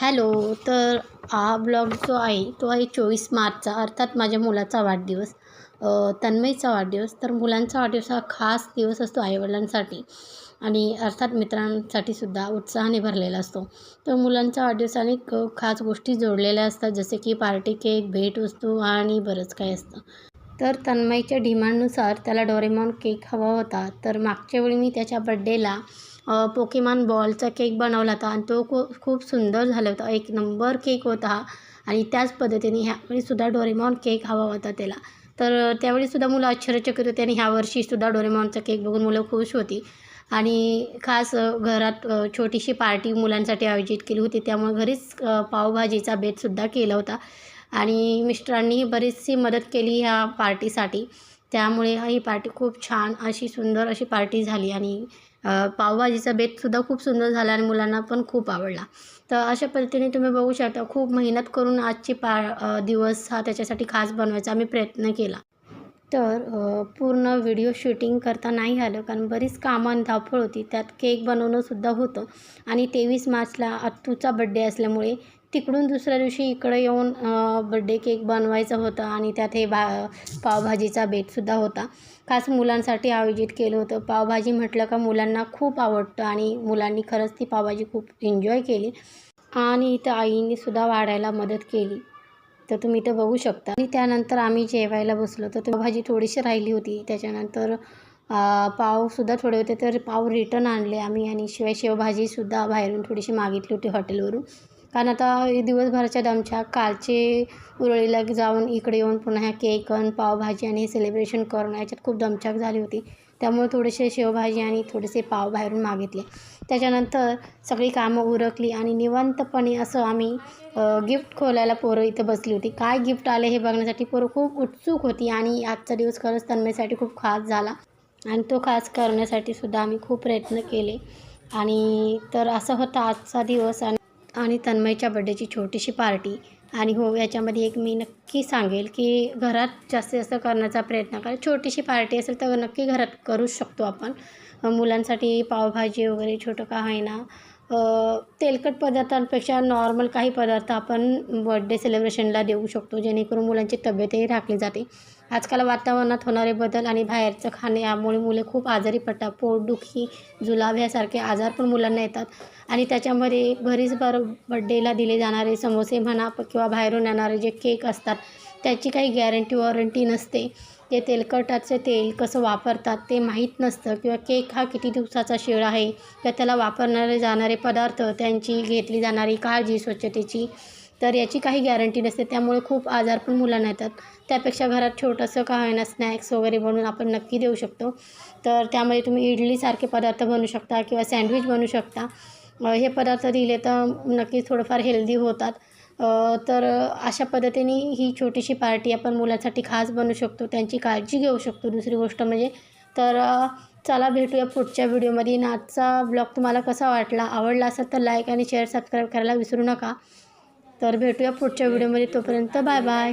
Hello तर हा blog जो आहे तो आहे चोवीस मार्चचा अर्थात माझ्या मुलाचा वाढदिवस. अ, तन्मयचा वाढदिवस. तर मुलांचा वाढदिवस हा खास दिवस असतो आईवडिलांसाठी. आणि अर्थात मित्रांसाठी सुद्धा उत्साहाने भरलेला असतो. तर मुलांचा वाढदिवसाने खास गोष्टी जोडलेल्या असतात जसे की पार्टी केक भेटवस्तू आणि बरंच काही असतं. तर तन्मयच्या डिमांडनुसार त्याला डोरेमॉन केक हवा होता. तर मागच्या वेळी मी त्याच्या बड्डेला पोकेमान बॉलचा केक बनवला होता आणि तो खूप खूप सुंदर झाला होता. एक नंबर केक होता हा. आणि त्याच पद्धतीने ह्यावेळीसुद्धा डोरेमॉन केक हवा होता त्याला. तर त्यावेळीसुद्धा मुलं आश्चर्यचकित होते आणि ह्या वर्षीसुद्धा डोरेमॉनचा केक बघून मुलं खुश होती. आणि खास घरात छोटीशी पार्टी मुलांसाठी आयोजित केली होती. त्यामुळे घरीच पावभाजीचा बेतसुद्धा केला होता. आणि मिस्टरांनी बरीचशी मदत केली ह्या पार्टीसाठी त्यामुळे ही पार्टी खूप छान अशी सुंदर अशी पार्टी झाली आणि पावभाजीचा बेतसुद्धा खूप सुंदर झाला आणि मुलांना पण खूप आवडला. तर अशा पद्धतीने तुम्ही बघू शकता खूप मेहनत करून आजची पा दिवस हा त्याच्यासाठी खास बनवायचा आम्ही प्रयत्न केला. तर पूर्ण व्हिडिओ शूटिंग करता नाही आलं कारण बरीच कामं धावपळ होती. त्यात केक बनवणंसुद्धा होतं. आणि तेवीस मार्चला अत्तूचा बड्डे असल्यामुळे तिकडून दुसऱ्या दिवशी इकडं येऊन बड्डे केक बनवायचा होता आणि त्यात हे भा पावभाजीचा बेतसुद्धा होता. खास मुलांसाठी आयोजित केलं होतं. पावभाजी म्हटलं का मुलांना खूप आवडतं आणि मुलांनी खरंच ती पावभाजी खूप एन्जॉय केली आणि इथं आईने सुद्धा वाढायला मदत केली. तर तुम्ही इथं बघू शकता. आणि त्यानंतर आम्ही जेवायला बसलो. तर भाजी थोडीशी राहिली होती. त्याच्यानंतर पावसुद्धा थोडे होते. तर पाव रिटर्न आणले आम्ही आणि शिवाय शेवभाजीसुद्धा बाहेरून थोडीशी मागितली होती हॉटेलवरून कारण आता दिवसभराच्या दमछाक कालचे उरळीला जाऊन इकडे येऊन पुन्हा ह्या केक आणि पावभाजी आणि हे सेलिब्रेशन करणं याच्यात खूप दमछाक झाली होती. त्यामुळे थोडेसे शेवभाजी आणि थोडेसे पाव बाहेरून मागितले. त्याच्यानंतर सगळी कामं उरकली आणि निवांतपणे असं आम्ही गिफ्ट खोलायला पोरं इथं बसली होती. काय गिफ्ट आले हे बघण्यासाठी पोरं खूप उत्सुक होती आणि आजचा दिवस खरंच तन्मयसाठी खूप खास झाला. आणि तो खास करण्यासाठी सुद्धा आम्ही खूप प्रयत्न केले. आणि तर असं होता आजचा दिवस आणि आणि तन्मयच्या बड्डेची छोटीशी पार्टी आणि हो याच्यामध्ये एक मी नक्की सांगेल की घरात जास्तीत जास्त करण्याचा प्रयत्न करा. छोटीशी पार्टी असेल तर नक्की घरात करूच शकतो आपण. मुलांसाठी पावभाजी वगैरे छोटं का आहे ना तेलकट पदार्थांपेक्षा नॉर्मल काही पदार्थ आपण बड्डे सेलिब्रेशनला देऊ शकतो जेणेकरून मुलांची तब्येतही राखली जाते. आजकाल वातावरणात होणारे बदल आणि बाहेरचं खाणे यामुळे मुले खूप आजारी पडतात. पोटदुखी जुलाब यासारखे आजार पण मुलांना येतात. आणि त्याच्यामध्ये घरीच बर बड्डेला दिले जाणारे समोसे म्हणा किंवा बाहेरून येणारे जे केक असतात त्याची काही गॅरंटी वॉरंटी नसते. ते तेलकटाचं तेल कसं वापरतात ते माहीत नसतं किंवा केक हा किती दिवसाचा शिळ आहे किंवा त्याला वापरणारे जाणारे पदार्थ त्यांची घेतली जाणारी काळजी स्वच्छतेची. तर याची काही गॅरंटी नसते त्यामुळे खूप आजार पण मुलांना येतात. त्यापेक्षा घरात छोटंसं का होईना स्नॅक्स वगैरे बनवून आपण नक्की देऊ शकतो. तर त्यामध्ये तुम्ही इडलीसारखे पदार्थ बनवू शकता किंवा सँडविच बनवू शकता. हे पदार्थ दिले तर नक्कीच थोडंफार हेल्दी होतात. तर अशा पद्धतीने ही छोटीशी पार्टी आपण मुलांसाठी खास बनवू शकतो त्यांची काळजी घेऊ शकतो. दुसरी गोष्ट म्हणजे तर चला भेटूया पुढच्या व्हिडिओमध्ये. आजचा ब्लॉग तुम्हाला कसा वाटला आवडला असेल तर लाईक आणि शेअर सबस्क्राईब करायला विसरू नका. तर भेटूया पुढच्या व्हिडिओमध्ये. तोपर्यंत बाय बाय.